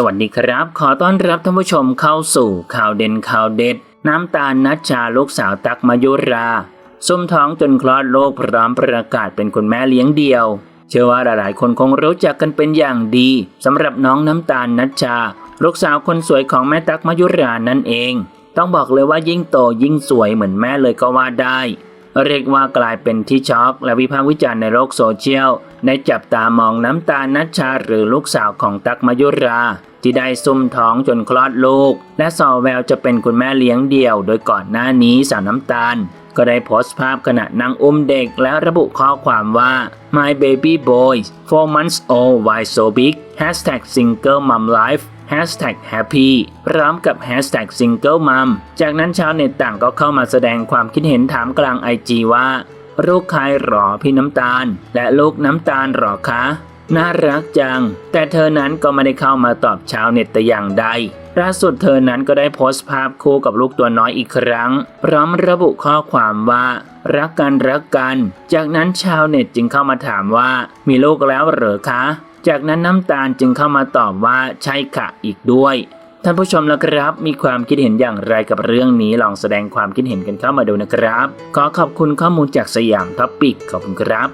สวัสดีครับ ขอต้อนรับท่านผู้ชมเข้าสู่ข่าวเด่นข่าวเด็ด น้ำตาลนัชชาลูกสาวตักมายุราซุ่มท้องจนคลอดลูกพร้อมประกาศเป็นคุณแม่เลี้ยงเดี่ยว เชื่อว่าหลายๆคนคงรู้จักกันเป็นอย่างดีสำหรับน้องน้ำตาลนัชชา ลูกสาวคนสวยของแม่ตักมายุรานั่นเอง ต้องบอกเลยว่ายิ่งโตยิ่งสวยเหมือนแม่เลยก็ว่าได้ เรียกว่ากลายเป็นที่ช็อกและวิพากษ์วิจารณ์ในโลกโซเชียลได้จับตามองน้ำตาลนัชชาหรือลูกสาวของตักมายุรา ที่ได้ซุ่มท้องจนคลอดลูก และสอแววจะเป็นคุณแม่เลี้ยงเดี่ยว โดยก่อนหน้านี้สาวน้ำตาล ก็ได้โพสต์ภาพขณะนั่งอุ้มเด็กและระบุข้อความว่า My baby boy four months old why so big hashtag single mom life Hashtag happy พร้อมกับ Hashtag single mom จากนั้นชาวเน็ตต่างก็เข้ามาแสดงความคิดเห็นถามกลางไอจีว่าลูกใครหรอพี่น้ำตาล และลูกน้ำตาลหรอคะ น่ารักจัง แต่เธอนั้นก็ไม่ได้เข้ามาตอบชาวเน็ตแต่อย่างใดล่าสุดเธอนั้นก็ได้โพสต์ภาพคู่กับลูกตัวน้อยอีกครั้ง พร้อมระบุข้อความว่า รักกันรักกัน จากนั้นชาวเน็ตจึงเข้ามาถามว่า มีลูกแล้วเหรอคะ จากนั้นน้ำตาลจึงเข้ามาตอบว่าใช่ค่ะอีกด้วย ท่านผู้ชมแล้วครับ มีความคิดเห็นอย่างไรกับเรื่องนี้ลองแสดงความคิดเห็นกันเข้ามาดูนะครับ ขอขอบคุณข้อมูลจากสยามท็อปปิกขอบคุณครับ